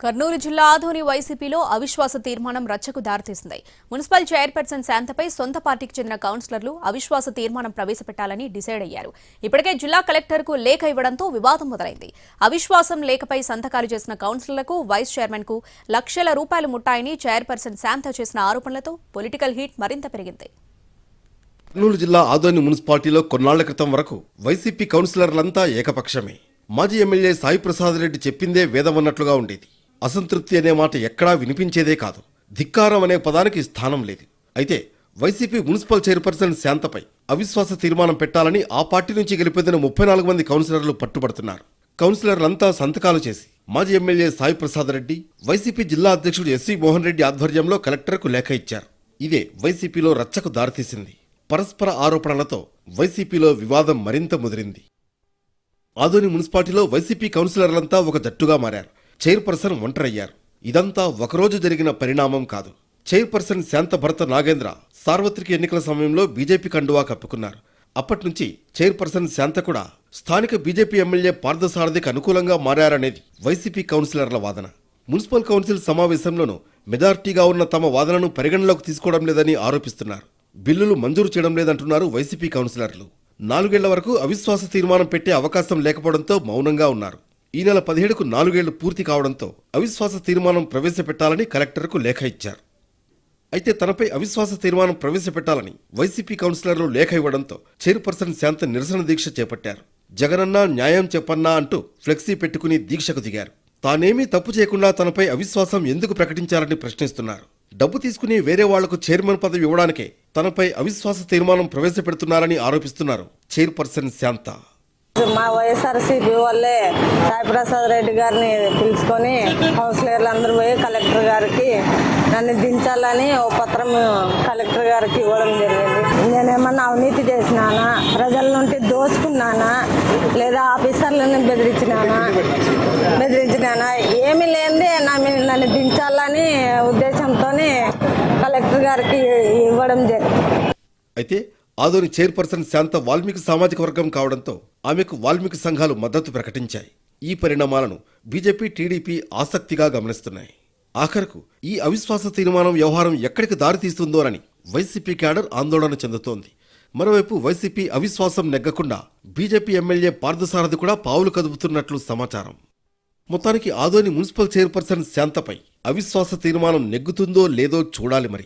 కర్నూలు జిల్లా ఆధోని వైసీపీలో అవిశ్వాస తీర్మానం రచ్చకు దారితీసింది. మున్సిపల్ చైర్పర్సన్ శాంతపై సొంత పార్టీకి చెందిన కౌన్సిలర్లు అవిశ్వాస తీర్మానం ప్రవేశపెట్టాలని డిసైడ్ అయ్యారు. ఇప్పటికే జిల్లా కలెక్టర్కు లేఖ ఇవ్వడంతో వివాదం మొదలైంది. అవిశ్వాసం లేఖపై సంతకాలు చేసిన కౌన్సిలర్లకు వైస్ చైర్మన్కు లక్షల రూపాయలు ముట్టాయని చైర్పర్సన్ శాంత చేసిన ఆరోపణలతో పొలిటికల్ హీట్ మరింత పెరిగింది. కర్నూలు జిల్లా ఆదోని మున్సిపాలిటీలో కొన్నాళ్ళ క్రితం వరకు వైసీపీ కౌన్సిలర్లంతా ఏకపక్షమే. మాజీ ఎమ్మెల్యే సాయి ప్రసాద్ రెడ్డి చెప్పిందే వేదమన్నట్లుగా ఉండేది. అసంతృప్తి అనే మాట ఎక్కడా వినిపించేదే కాదు. ధిక్కారం అనే పదానికి స్థానం లేదు. అయితే వైసీపీ మున్సిపల్ చైర్పర్సన్ శాంతపై అవిశ్వాస తీర్మానం పెట్టాలని ఆ పార్టీ నుంచి గెలిపొందిన ముప్పై నాలుగు మంది కౌన్సిలర్లు పట్టుబడుతున్నారు. కౌన్సిలర్లంతా సంతకాలు చేసి మాజీ ఎమ్మెల్యే సాయి ప్రసాద్ రెడ్డి వైసీపీ జిల్లా అధ్యక్షుడు ఎస్సీ మోహన్ రెడ్డి ఆధ్వర్యంలో కలెక్టర్కు లేఖ ఇచ్చారు. ఇదే వైసీపీలో రచ్చకు దారితీసింది. పరస్పర ఆరోపణలతో వైసీపీలో వివాదం మరింత ముదిరింది. ఆదోని మున్సిపాలిటీలో వైసీపీ కౌన్సిలర్లంతా ఒక జట్టుగా మారారు. చైర్పర్సన్ ఒంటరయ్యారు. ఇదంతా ఒకరోజు జరిగిన పరిణామం కాదు. చైర్పర్సన్ శాంతభరత నాగేంద్ర సార్వత్రిక ఎన్నికల సమయంలో బీజేపీ కండువా కప్పుకున్నారు. అప్పట్నుంచి చైర్పర్సన్ శాంత కూడా స్థానిక బీజేపీ ఎమ్మెల్యే పార్థసారథికి అనుకూలంగా మారారనేది వైసీపీ కౌన్సిలర్ల వాదన. మున్సిపల్ కౌన్సిల్ సమావేశంలోనూ మెజార్టీగా ఉన్న తమ వాదనను పరిగణలోకి తీసుకోవడం లేదని ఆరోపిస్తున్నారు. బిల్లులు మంజూరు చేయడం లేదంటున్నారు వైసీపీ కౌన్సిలర్లు. నాలుగేళ్ళ వరకు అవిశ్వాస తీర్మానం పెట్టే అవకాశం లేకపోవడంతో మౌనంగా ఉన్నారు. ఈ నెల పదిహేడుకు నాలుగేళ్ళు పూర్తి కావడంతో అవిశ్వాస తీర్మానం ప్రవేశపెట్టాలని కలెక్టర్కు లేఖ ఇచ్చారు. అయితే తనపై అవిశ్వాస తీర్మానం ప్రవేశపెట్టాలని వైసీపీ కౌన్సిలర్లు లేఖ ఇవ్వడంతో చైర్పర్సన్ శాంత నిరసన దీక్ష చేపట్టారు. జగనన్న న్యాయం చెప్పన్నా అంటూ ఫ్లెక్సీ పెట్టుకుని దీక్షకు దిగారు. తానేమీ తప్పు చేయకుండా తనపై అవిశ్వాసం ఎందుకు ప్రకటించాలని ప్రశ్నిస్తున్నారు. డబ్బు తీసుకుని వేరే వాళ్ళకు చైర్మన్ పదవి ఇవ్వడానికే తనపై అవిశ్వాస తీర్మానం ప్రవేశపెడుతున్నారని ఆరోపిస్తున్నారు చైర్పర్సన్ శాంత. మా వైఎస్ఆర్సీపీ వాళ్ళే సాయిప్రసాద్ రెడ్డి గారిని పిలుచుకొని కౌన్సిలర్లు అందరూ పోయి కలెక్టర్ గారికి నన్ను దించాలని ఓ పత్రం కలెక్టర్ గారికి ఇవ్వడం జరిగింది. నేనేమన్నా అవినీతి చేసినానా? ప్రజల నుండి దోచుకున్నానా? లేదా ఆఫీసర్లను బెదిరించినానా? బెదిరించినానా? ఏమి లేనిదే నా మీద నన్ను దించాలని ఉద్దేశంతోనే కలెక్టర్ గారికి ఇవ్వడం జరిగింది. అయితే ఆదోని చైర్పర్సన్ శాంత వాల్మీకి సామాజిక వర్గం కావడంతో ఆమెకు వాల్మీకి సంఘాలు మద్దతు ప్రకటించాయి. ఈ పరిణామాలను బీజేపీ టీడీపీ ఆసక్తిగా గమనిస్తున్నాయి. ఆఖరకు ఈ అవిశ్వాస తీర్మానం వ్యవహారం ఎక్కడికి దారితీస్తుందోనని వైసీపీ క్యాడర్ ఆందోళన చెందుతోంది. మరోవైపు వైసీపీ అవిశ్వాసం నెగ్గకుండా బీజేపీ ఎమ్మెల్యే పార్థసారథి కూడా పావులు కదుపుతున్నట్లు సమాచారం. మొత్తానికి ఆదోని మున్సిపల్ చైర్పర్సన్ శాంతపై అవిశ్వాస తీర్మానం నెగ్గుతుందో లేదో చూడాలి మరి.